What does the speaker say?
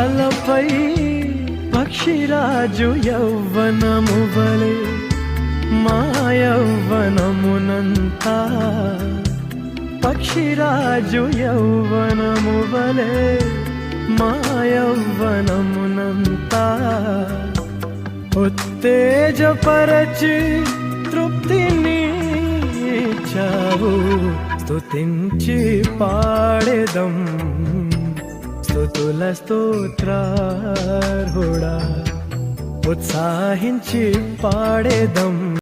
తలపై పక్షిరాజు యౌవనము వలె మా యౌవనమునంతా పక్షిరాజు యౌవనము వలె మా యౌవనమునంతా ఉత్తేజపరచి తృప్తిని చావు స్తుతించి పాడేదం స్థుతుల స్తోత్రార్హుడా ఉత్సాహించి పాడేదం.